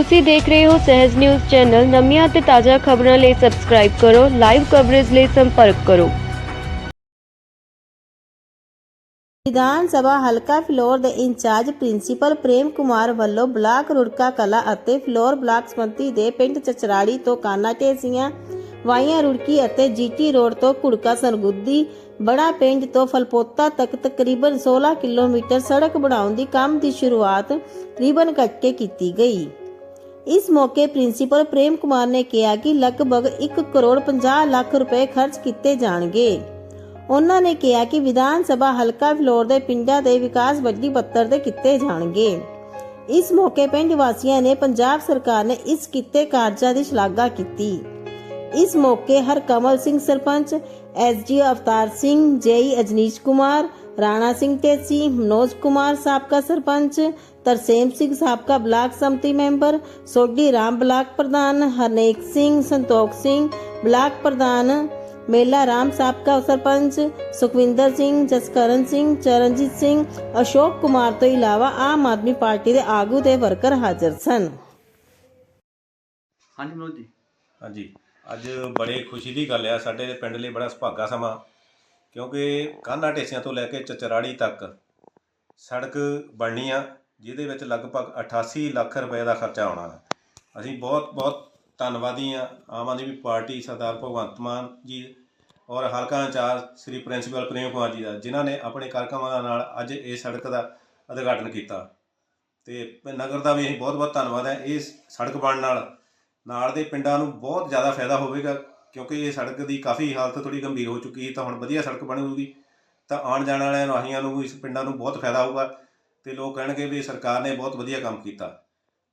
ਤੁਸੀਂ ਦੇਖ ਰਹੇ ਹੋ ਸਹਿਜ ਨਿਊਜ਼ ਚੈਨਲ। ਨਵੀਆਂ ਅਤੇ ਤਾਜ਼ਾ ਖਬਰਾਂ ਲਈ ਸਬਸਕ੍ਰਾਈਬ ਕਰੋ ਲਾਈਵ ਕਵਰੇਜ ਲਈ ਸੰਪਰਕ ਕਰੋ। ਵਿਧਾਨ ਸਭਾ ਹਲਕਾ ਫਿਲੌਰ ਦੇ ਇੰਚਾਰਜ ਪ੍ਰਿੰਸੀਪਲ ਪ੍ਰੇਮ ਕੁਮਾਰ ਵੱਲੋਂ ਬਲਾਕ ਰੁੜਕਾ ਕਲਾ ਅਤੇ ਫਿਲੌਰ ਬਲਾਕ ਸਮੰਤੀ ਦੇ ਪਿੰਡ ਚਚਰਾੜੀ ਤੋਂ ਕਾਨਾ ਢੇਸੀਆਂ ਵਾਈਆਂ ਰੁੜਕੀ ਅਤੇ ਜੀਟੀ ਰੋਡ ਤੋਂ ਕੁੜਕਾ ਸਰਗੁੱਦੀ, ਬੜਾ ਪਿੰਡ ਤੋਂ ਫਲਪੋਤਾ ਤੱਕ ਤਕਰੀਬਨ 16 ਕਿਲੋਮੀਟਰ ਸੜਕ ਬਣਾਉਣ ਦੀ ਕੰਮ ਦੀ ਸ਼ੁਰੂਆਤ ਰੀਬਨ ਕੱਟ ਕੇ ਕੀਤੀ ਗਈ। ਇਸ ਮੌਕੇ ਪ੍ਰਿੰਸੀਪਲ ਪ੍ਰੇਮ ਕੁਮਾਰ ਨੇ ਕਿਹਾ ਕਿ ਲਗਭਗ 1 ਕਰੋੜ 50 ਲੱਖ ਰੁਪਏ ਖਰਚ ਕੀਤੇ ਜਾਣਗੇ। ਉਹਨਾਂ ਨੇ ਕਿਹਾ ਕਿ ਵਿਧਾਨ ਸਭਾ ਹਲਕਾ ਫਲੋਰ ਦੇ ਪਿੰਡਾਂ ਦੇ ਵਿਕਾਸ ਵੱਡੀ ਪੱਤਰ ਤੇ ਕੀਤੇ ਜਾਣਗੇ। ਇਸ ਮੌਕੇ ਪਿੰਡ ਵਾਸੀਆਂ ਨੇ ਪੰਜਾਬ ਸਰਕਾਰ ਨੇ ਇਸ ਕੀਤੇ ਕਾਰਜਾਂ ਦੀ ਸ਼ਲਾਘਾ ਕੀਤੀ। ਇਸ ਮੌਕੇ ਹਰਕਮਲ ਸਿੰਘ ਸਰਪੰਚ ਐਸਜੀ ਅਵਤਾਰ ਸਿੰਘ, ਜੇਈ ਅਜਨੀਸ਼ ਕੁਮਾਰ ਰਾਣਾ ਸਿੰਘ ਢੇਸੀ ਮਨੋਜ ਕੁਮਾਰ ਸਾਬਕਾ ਸਰਪੰਚ ਤਰਸੇਮ ਸਿੰਘ ਸਾਬਕਾ ਬਲਾਕ ਸੰਮਤੀ ਮੈਂਬਰ ਸੋਢੀ ਰਾਮ ਬਲਾਕ ਪ੍ਰਧਾਨ ਹਰਨੇਕ ਸਿੰਘ ਸੰਤੋਖ ਸਿੰਘ ਬਲਾਕ ਪ੍ਰਧਾਨ ਮੇਲਾ ਰਾਮ ਸਾਬਕਾ ਸਰਪੰਚ ਸੁਖਵਿੰਦਰ ਸਿੰਘ ਜਸਕਰਨ ਸਿੰਘ ਚਰਨਜੀਤ ਸਿੰਘ ਅਸ਼ੋਕ ਕੁਮਾਰ ਤੋਂ ਇਲਾਵਾ ਆਮ ਆਦਮੀ ਪਾਰਟੀ ਦੇ ਆਗੂ ਤੇ ਵਰਕਰ ਹਾਜ਼ਰ ਸਨ ਹਾਂਜੀ ਮਨੋਜ ਜੀ ਹਾਂਜੀ ਅੱਜ ਬੜੇ ਖੁਸ਼ੀ ਦੀ ਗੱਲ ਆ ਸਾਡੇ ਪਿੰਡ ਲਈ ਬੜਾ ਸੁਭਾਗਾ ਸਮਾਂ ਕਿਉਂਕਿ ਕਾਨਾ ਢੇਸਿਆਂ ਤੋਂ ਲੈ ਕੇ ਚਚਰਾੜੀ ਤੱਕ ਸੜਕ ਬਣਨੀ ਆ, ਜਿਹਦੇ ਵਿੱਚ ਲਗਭਗ 88 ਲੱਖ ਰੁਪਏ ਦਾ ਖਰਚਾ ਆਉਣਾ ਹੈ। ਅਸੀਂ ਬਹੁਤ ਬਹੁਤ ਧੰਨਵਾਦੀ ਆ ਆਮ ਆਦਮੀ ਪਾਰਟੀ ਸਰਦਾਰ ਭਗਵੰਤ ਮਾਨ ਜੀ ਔਰ ਹਲਕਾ in charge Shri principal Prem Kumar ji ਦਾ, ਜਿਨ੍ਹਾਂ ਨੇ ਆਪਣੇ ਕਾਰਕਮਾਂ ਨਾਲ ਅੱਜ ਇਹ ਸੜਕ ਦਾ ਉਦਘਾਟਨ ਕੀਤਾ। ਤੇ ਨਗਰ ਦਾ ਵੀ ਅਸੀਂ ਬਹੁਤ ਬਹੁਤ ਧੰਨਵਾਦ ਹੈ। ਇਸ ਸੜਕ ਬਣਨ ਨਾਲ ਨਾਲ ਦੇ ਪਿੰਡਾਂ ਨੂੰ ਬਹੁਤ ਜ਼ਿਆਦਾ ਫਾਇਦਾ ਹੋਵੇਗਾ। ਕਿਉਂਕਿ ਇਹ ਸੜਕ ਦੀ ਕਾਫੀ ਹਾਲਤ ਥੋੜੀ ਗੰਭੀਰ ਹੋ ਚੁੱਕੀ ਹੈ, ਤਾਂ ਹੁਣ ਵਧੀਆ ਸੜਕ ਬਣੂਗੀ ਤਾਂ ਆਉਣ ਜਾਣ ਵਾਲਿਆਂ ਰਾਹੀਆਂ ਨੂੰ, ਇਸ ਪਿੰਡਾਂ ਨੂੰ ਬਹੁਤ ਫਾਇਦਾ ਹੋਊਗਾ ਤੇ ਲੋਕ ਕਹਿਣਗੇ ਵੀ ਸਰਕਾਰ ਨੇ ਬਹੁਤ ਵਧੀਆ ਕੰਮ ਕੀਤਾ।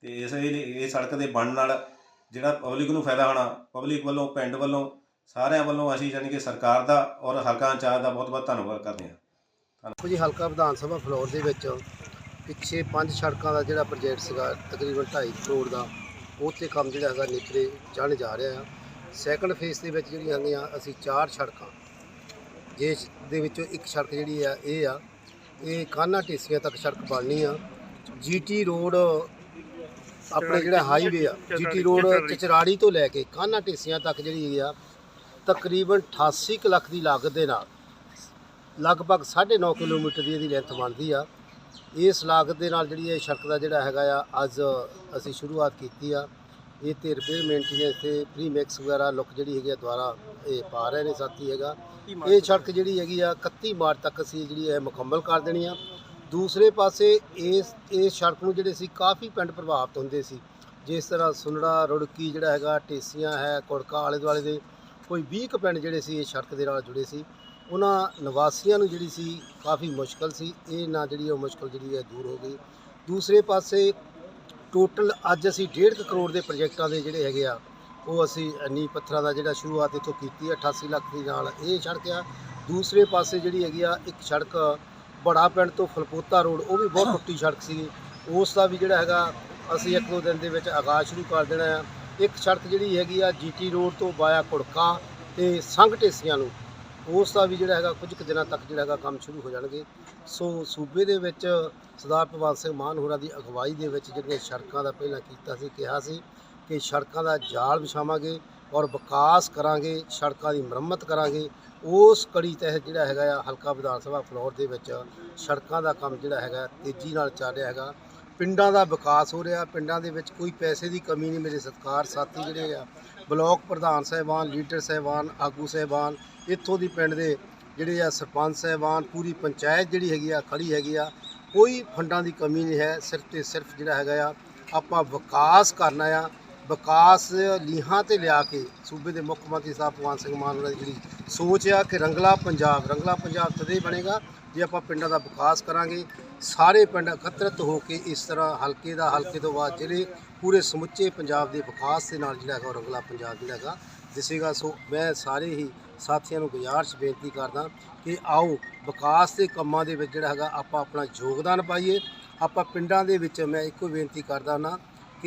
ਤੇ ਇਸ ਲਈ ਇਹ ਸੜਕ ਦੇ ਬਣਨ ਨਾਲ ਜਿਹੜਾ ਪਬਲਿਕ ਨੂੰ ਫਾਇਦਾ ਹੋਣਾ ਪਬਲਿਕ ਵੱਲੋਂ, ਪਿੰਡ ਵੱਲੋਂ, ਸਾਰਿਆਂ ਵੱਲੋਂ ਅਸੀਂ ਜਾਣੀ ਕਿ ਸਰਕਾਰ ਦਾ ਔਰ ਹਲਕਾ ਇੰਚਾਰਜ ਦਾ ਬਹੁਤ ਬਹੁਤ ਧੰਨਵਾਦ ਕਰਦੇ ਹਾਂ। ਜੀ, ਹਲਕਾ ਵਿਧਾਨ ਸਭਾ ਫਲੋਰ ਦੇ ਵਿੱਚ ਪਿੱਛੇ ਪੰਜ ਸੜਕਾਂ ਦਾ ਜਿਹੜਾ ਪ੍ਰੋਜੈਕਟ ਸੀਗਾ, ਤਕਰੀਬਨ 2.5 ਕਰੋੜ ਦਾ ਉਹ ਤੇ ਕੰਮ ਜਿਹੜਾ ਹੈਗਾ ਨਿਪਰੇ ਚੜ੍ਹ ਜਾ ਰਿਹਾ ਆ। ਸੈਕੰਡ ਫੇਸ ਦੇ ਵਿੱਚ ਜਿਹੜੀਆਂ ਹੈਗੀਆਂ ਅਸੀਂ ਚਾਰ ਸੜਕਾਂ। ਜਿਸ ਦੇ ਵਿੱਚੋਂ ਇੱਕ ਸੜਕ ਜਿਹੜੀ ਆ ਇਹ ਆ। ਇਹ ਕਾਨਾ ਢੇਸੀਆਂ ਤੱਕ ਸੜਕ ਬਣਨੀ ਆ? ਜੀਟੀ ਰੋਡ ਆਪਣੇ ਜਿਹੜਾ ਹਾਈਵੇ ਆ ਜੀਟੀ ਰੋਡ ਚਚਰਾੜੀ ਤੋਂ ਲੈ ਕੇ ਕਾਨਾ ਢੇਸੀਆਂ ਤੱਕ ਜਿਹੜੀ ਆ ਤਕਰੀਬਨ 88 ਕੁ ਲੱਖ ਦੀ ਲਾਗਤ ਦੇ ਨਾਲ ਲਗਭਗ 9.5 ਕਿਲੋਮੀਟਰ ਦੀ ਇਹਦੀ ਲੈਂਥ ਬਣਦੀ ਆ। ਇਸ ਲਾਗਤ ਦੇ ਨਾਲ ਜਿਹੜੀ ਇਹ ਸੜਕ ਦਾ ਜਿਹੜਾ ਹੈਗਾ ਆ ਅੱਜ ਅਸੀਂ ਸ਼ੁਰੂਆਤ ਕੀਤੀ ਆ। ਇਹ ਤੇ ਰਿਪੇਅਰ ਮੇਨਟੇਨੈਂਸ ਤੇ ਪ੍ਰੀ ਮਿਕਸ ਵਗੈਰਾ ਲੁੱਕ ਜਿਹੜੀ ਹੈਗੀ ਆ ਦੁਆਰਾ ਇਹ ਪਾ ਰਹੇ ਨੇ ਸਾਥੀ ਹੈਗਾ। ਇਹ ਸੜਕ ਜਿਹੜੀ ਹੈਗੀ ਆ 31 ਮਾਰਚ ਤੱਕ ਅਸੀਂ ਜਿਹੜੀ ਹੈ ਮੁਕੰਮਲ ਕਰ ਦੇਣੀ ਆ। ਦੂਸਰੇ ਪਾਸੇ ਇਸ ਇਸ ਸੜਕ ਨੂੰ ਜਿਹੜੇ ਸੀ ਕਾਫੀ ਪਿੰਡ ਪ੍ਰਭਾਵਿਤ ਹੁੰਦੇ ਸੀ। ਜਿਸ ਤਰ੍ਹਾਂ ਸੁਨੜਾ ਰੁੜਕੀ ਜਿਹੜਾ ਹੈਗਾ ਢੇਸੀਆਂ ਹੈ ਕੁੜਕਾ ਆਲੇ ਦੁਆਲੇ ਦੇ ਕੋਈ 20 ਕੁ ਪਿੰਡ ਜਿਹੜੇ ਸੀ ਇਸ ਸੜਕ ਦੇ ਨਾਲ ਜੁੜੇ ਸੀ। ਉਹਨਾਂ ਨਿਵਾਸੀਆਂ ਨੂੰ ਜਿਹੜੀ ਸੀ ਕਾਫੀ ਮੁਸ਼ਕਲ ਸੀ। ਇਹ ਨਾ ਜਿਹੜੀ ਉਹ ਮੁਸ਼ਕਲ ਜਿਹੜੀ ਹੈ ਦੂਰ ਹੋ ਗਈ। ਦੂਸਰੇ ਪਾਸੇ ਟੋਟਲ ਅੱਜ ਅਸੀਂ 1.5 ਕਰੋੜ ਦੇ ਪ੍ਰੋਜੈਕਟਾਂ ਦੇ ਜਿਹੜੇ ਹੈਗੇ ਆ, ਉਹ ਅਸੀਂ ਨੀਂਹ ਪੱਥਰਾਂ ਦਾ ਜਿਹੜਾ ਸ਼ੁਰੂਆਤ ਇੱਥੋਂ ਕੀਤੀ ਹੈ 88 ਲੱਖ ਦੇ ਨਾਲ ਇਹ ਸੜਕ ਆ। ਦੂਸਰੇ ਪਾਸੇ ਜਿਹੜੀ ਹੈਗੀ ਆ, ਇੱਕ ਸੜਕ ਬੜਾ ਪਿੰਡ ਤੋਂ ਫਲਪੋਤਾ ਰੋਡ, ਉਹ ਵੀ ਬਹੁਤ ਟੁੱਟੀ ਸੜਕ ਸੀ। ਉਸ ਦਾ ਵੀ ਜਿਹੜਾ ਹੈਗਾ, ਅਸੀਂ ਇੱਕ ਦੋ ਦਿਨ ਦੇ ਵਿੱਚ ਆਗਾਜ਼ ਸ਼ੁਰੂ ਕਰ ਦੇਣਾ ਆ। ਇੱਕ ਸੜਕ ਜਿਹੜੀ ਹੈਗੀ ਆ, ਜੀਟੀ ਰੋਡ ਤੋਂ ਬਾਇਆ ਕੁੜਕਾ ਤੇ ਸੰਘ ਢੇਸੀਆਂ ਨੂੰ। ਉਸ ਦਾ ਵੀ ਜਿਹੜਾ ਹੈਗਾ, ਕੁਝ ਕੁ ਦਿਨਾਂ ਤੱਕ ਜਿਹੜਾ ਹੈਗਾ ਕੰਮ ਸ਼ੁਰੂ ਹੋ ਜਾਣਗੇ। ਸੋ ਸੂਬੇ ਦੇ ਵਿੱਚ ਸਰਦਾਰ ਭਗਵੰਤ ਸਿੰਘ ਮਾਨ ਹੋਰਾਂ ਦੀ ਅਗਵਾਈ ਦੇ ਵਿੱਚ ਜਿਹੜੀਆਂ ਸੜਕਾਂ ਦਾ ਪਹਿਲਾਂ ਕੀਤਾ ਸੀ, ਕਿਹਾ ਸੀ ਕਿ ਸੜਕਾਂ ਦਾ ਜਾਲ ਵਿਛਾਵਾਂਗੇ ਔਰ ਵਿਕਾਸ ਕਰਾਂਗੇ, ਸੜਕਾਂ ਦੀ ਮੁਰੰਮਤ ਕਰਾਂਗੇ। ਉਸ ਕੜੀ ਤਹਿਤ ਜਿਹੜਾ ਹੈਗਾ ਆ, ਹਲਕਾ ਵਿਧਾਨ ਸਭਾ ਫਲੋਰ ਦੇ ਵਿੱਚ ਸੜਕਾਂ ਦਾ ਕੰਮ ਜਿਹੜਾ ਹੈਗਾ, ਤੇਜ਼ੀ ਨਾਲ ਚੱਲ ਰਿਹਾ ਹੈਗਾ। ਪਿੰਡਾਂ ਦਾ ਵਿਕਾਸ ਹੋ ਰਿਹਾ, ਪਿੰਡਾਂ ਦੇ ਵਿੱਚ ਕੋਈ ਪੈਸੇ ਦੀ ਕਮੀ ਨਹੀਂ, ਮੇਰੇ ਸਤਿਕਾਰ ਸਾਥੀ ਜਿਹੜੇ ਆ ਬਲਾਕ ਪ੍ਰਧਾਨ ਸਾਹਿਬਾਨ, ਲੀਡਰ ਸਾਹਿਬਾਨ, ਆਗੂ ਸਾਹਿਬਾਨ, ਇੱਥੋਂ ਦੀ ਪਿੰਡ ਦੇ ਜਿਹੜੇ ਆ ਸਰਪੰਚ ਸਾਹਿਬਾਨ, ਪੂਰੀ ਪੰਚਾਇਤ ਜਿਹੜੀ ਹੈਗੀ ਆ ਖੜੀ ਹੈਗੀ ਆ। ਕੋਈ ਫੰਡਾਂ ਦੀ ਕਮੀ ਨਹੀਂ ਹੈ ਸਿਰਫ ਤੇ ਸਿਰਫ ਜਿਹੜਾ ਹੈਗਾ ਆ, ਆਪਾਂ ਵਿਕਾਸ ਕਰਨਾ ਆ। ਵਿਕਾਸ ਲੀਹਾਂ ਤੇ ਲਿਆ ਕੇ ਸੂਬੇ ਦੇ ਮੁੱਖ ਮੰਤਰੀ ਸਾਹਿਬ ਭਗਵੰਤ ਸਿੰਘ ਮਾਨ ਉਹਨਾਂ ਦੀ ਜਿਹੜੀ ਸੋਚ ਆ ਕਿ ਰੰਗਲਾ ਪੰਜਾਬ ਰੰਗਲਾ ਪੰਜਾਬ ਤਦੇ ਬਣੇਗਾ, ਜੇ ਆਪਾਂ ਪਿੰਡਾਂ ਦਾ ਵਿਕਾਸ ਕਰਾਂਗੇ, ਸਾਰੇ ਪਿੰਡ ਇਕੱਤਰਿਤ ਹੋ ਕੇ ਇਸ ਤਰ੍ਹਾਂ ਹਲਕੇ ਦਾ ਹਲਕੇ ਤੋਂ ਬਾਅਦ ਜ਼ਿਲ੍ਹੇ ਪੂਰੇ ਸਮੁੱਚੇ ਪੰਜਾਬ ਦੇ ਵਿਕਾਸ ਦੇ ਨਾਲ ਜਿਹੜਾ ਹੈਗਾ ਉਹ ਰੰਗਲਾ ਪੰਜਾਬ ਜਿਹੜਾ ਹੈਗਾ, ਦਿਸੇਗਾ। ਸੋ ਮੈਂ ਸਾਰੇ ਹੀ ਸਾਥੀਆਂ ਨੂੰ ਗੁਜ਼ਾਰਿਸ਼ ਬੇਨਤੀ ਕਰਦਾ ਕਿ ਆਓ ਵਿਕਾਸ ਦੇ ਕੰਮਾਂ ਦੇ ਵਿੱਚ ਜਿਹੜਾ ਹੈਗਾ ਆਪਾਂ ਆਪਣਾ ਯੋਗਦਾਨ ਪਾਈਏ। ਆਪਾਂ ਪਿੰਡਾਂ ਦੇ ਵਿੱਚ ਮੈਂ ਇੱਕੋ ਬੇਨਤੀ ਕਰਦਾ ਹਾਂ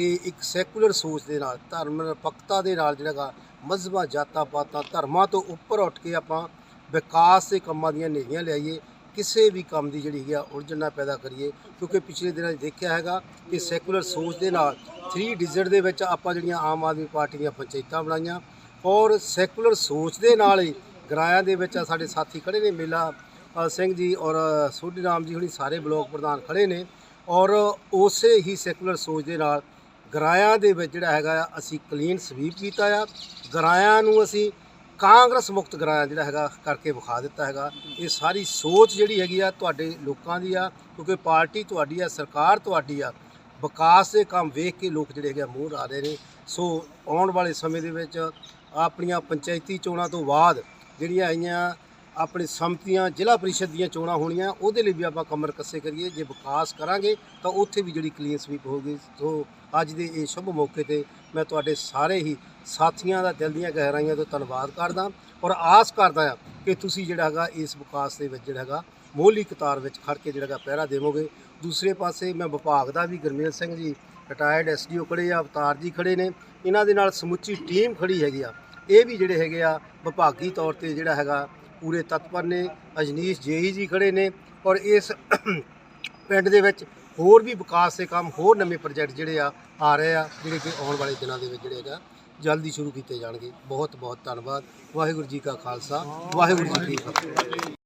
ਕਿ ਇੱਕ ਸੈਕੂਲਰ ਸੋਚ ਦੇ ਨਾਲ, ਧਰਮ ਨਿਰਪੱਖਤਾ ਦੇ ਨਾਲ ਜਿਹੜਾ ਹੈਗਾ ਮਜ਼ਹਬਾਂ, ਜਾਤਾਂ ਪਾਤਾਂ, ਧਰਮਾਂ ਤੋਂ ਉੱਪਰ ਉੱਠ ਕੇ ਆਪਾਂ ਵਿਕਾਸ ਦੇ ਕੰਮਾਂ ਦੀਆਂ ਨੀਤੀਆਂ ਲਿਆਈਏ, ਕਿਸੇ ਵੀ ਕੰਮ ਦੀ ਜਿਹੜੀ ਹੈਗੀ ਆ ਉਲਝਣ ਨਾ ਪੈਦਾ ਕਰੀਏ, ਕਿਉਂਕਿ ਪਿਛਲੇ ਦਿਨਾਂ 'ਚ ਦੇਖਿਆ ਹੈਗਾ ਕਿ ਸੈਕੂਲਰ ਸੋਚ ਦੇ ਨਾਲ 3 ਡਿਜਿਟ ਦੇ ਵਿੱਚ ਆਪਾਂ ਜਿਹੜੀਆਂ ਆਮ ਆਦਮੀ ਪਾਰਟੀ ਦੀਆਂ ਪੰਚਾਇਤਾਂ ਬਣਾਈਆਂ ਔਰ ਸੈਕੂਲਰ ਸੋਚ ਦੇ ਨਾਲ ਹੀ ਗਰਾਇਆਂ ਦੇ ਵਿੱਚ ਸਾਡੇ ਸਾਥੀ ਖੜੇ ਨੇ, ਮੇਲਾ ਸਿੰਘ ਜੀ ਔਰ ਸੋਢੀ ਰਾਮ ਜੀ ਹੁਣੀ ਸਾਰੇ ਬਲਾਕ ਪ੍ਰਧਾਨ ਖੜੇ ਨੇ ਔਰ ਉਸੇ ਹੀ ਸੈਕੂਲਰ ਸੋਚ ਦੇ ਨਾਲ ਗਰਾਇਆਂ ਦੇ ਵਿੱਚ ਜਿਹੜਾ ਹੈਗਾ ਆ, ਅਸੀਂ ਕਲੀਨ ਸਵੀਪ ਕੀਤਾ ਆ। ਗਰਾਇਆਂ ਨੂੰ ਅਸੀਂ ਕਾਂਗਰਸ ਮੁਕਤ ਗਰਾਇਆ ਜਿਹੜਾ ਹੈਗਾ ਕਰਕੇ ਵਿਖਾ ਦਿੱਤਾ ਹੈਗਾ। ਇਹ ਸਾਰੀ ਸੋਚ ਜਿਹੜੀ ਹੈਗੀ ਆ ਤੁਹਾਡੇ ਲੋਕਾਂ ਦੀ ਆ, ਕਿਉਂਕਿ ਪਾਰਟੀ ਤੁਹਾਡੀ ਆ, ਸਰਕਾਰ ਤੁਹਾਡੀ ਆ, ਵਿਕਾਸ ਦੇ ਕੰਮ ਵੇਖ ਕੇ ਲੋਕ ਜਿਹੜੇ ਹੈਗੇ ਆ ਮੂੰਹ ਆ ਰਹੇ ਨੇ। ਸੋ ਆਉਣ ਵਾਲੇ ਸਮੇਂ ਦੇ ਵਿੱਚ ਆਪਣੀਆਂ ਪੰਚਾਇਤੀ ਚੋਣਾਂ ਤੋਂ ਬਾਅਦ ਜਿਹੜੀਆਂ ਆਈਆਂ ਆਪਣੇ ਸੰਮਤੀਆਂ ਜ਼ਿਲ੍ਹਾ ਪ੍ਰੀਸ਼ਦ ਦੀਆਂ ਚੋਣਾਂ ਹੋਣੀਆਂ, ਉਹਦੇ ਲਈ ਵੀ ਆਪਾਂ ਕਮਰ ਕੱਸੇ ਕਰੀਏ, ਜੇ ਵਿਕਾਸ ਕਰਾਂਗੇ ਤਾਂ ਉੱਥੇ ਵੀ ਜਿਹੜੀ ਕਲੀਨ ਸਵੀਪ ਹੋਊਗੀ। ਸੋ ਅੱਜ ਦੇ ਇਹ ਸ਼ੁਭ ਮੌਕੇ ਤੇ ਮੈਂ ਤੁਹਾਡੇ ਸਾਰੇ ਹੀ ਸਾਥੀਆਂ ਦਾ ਦਿਲ ਦੀਆਂ ਗਹਿਰਾਈਆਂ ਤੋਂ ਧੰਨਵਾਦ ਕਰਦਾ ਔਰ ਆਸ ਕਰਦਾ ਹਾਂ ਕਿ ਤੁਸੀਂ ਜਿਹੜਾ ਹੈਗਾ ਇਸ ਵਿਕਾਸ ਦੇ ਵਿੱਚ ਜਿਹੜਾ ਹੈਗਾ ਮੋਹਲੀ ਕਤਾਰ ਵਿੱਚ ਖੜ ਕੇ ਜਿਹੜਾ ਹੈਗਾ ਪਹਿਰਾ ਦੇਵੋਗੇ। ਦੂਸਰੇ ਪਾਸੇ ਮੈਂ ਵਿਭਾਗ ਦਾ ਵੀ ਗੁਰਮੇਲ ਸਿੰਘ ਜੀ ਰਿਟਾਇਰਡ ਐਸਡੀਓ ਖੜੇ ਆ, ਅਵਤਾਰ ਜੀ ਖੜੇ ਨੇ। ਇਹਨਾਂ ਦੇ ਨਾਲ ਸਮੁੱਚੀ ਟੀਮ ਖੜੀ ਹੈਗੀ ਆ। ਇਹ ਵੀ ਜਿਹੜੇ ਹੈਗੇ ਆ ਵਿਭਾਗੀ ਤੌਰ ਤੇ ਜਿਹੜਾ ਹੈਗਾ ਪੂਰੇ ਤਤਪਰ ਨੇ, ਅਜਨੀਸ਼ ਜੇਹੀ ਜੀ ਖੜੇ ਨੇ ਔਰ ਇਸ ਪਿੰਡ ਦੇ ਵਿੱਚ ਹੋਰ ਵੀ ਵਿਕਾਸ ਦੇ ਕੰਮ, ਹੋਰ ਨਵੇਂ ਪ੍ਰੋਜੈਕਟ ਜਿਹੜੇ ਆ ਆ ਰਹੇ ਆ, ਜਿਹੜੇ ਕਿ ਆਉਣ ਵਾਲੇ ਦਿਨਾਂ ਦੇ ਵਿੱਚ ਜਿਹੜੇ ਹੈਗਾ, ਜਲਦੀ ਸ਼ੁਰੂ ਕੀਤੇ ਜਾਣਗੇ। ਬਹੁਤ ਬਹੁਤ ਧੰਨਵਾਦ। ਵਾਹਿਗੁਰੂ ਜੀ ਕਾ ਖਾਲਸਾ। ਵਾਹਿਗੁਰੂ ਜੀ ਕੀ ਫਤਿਹ।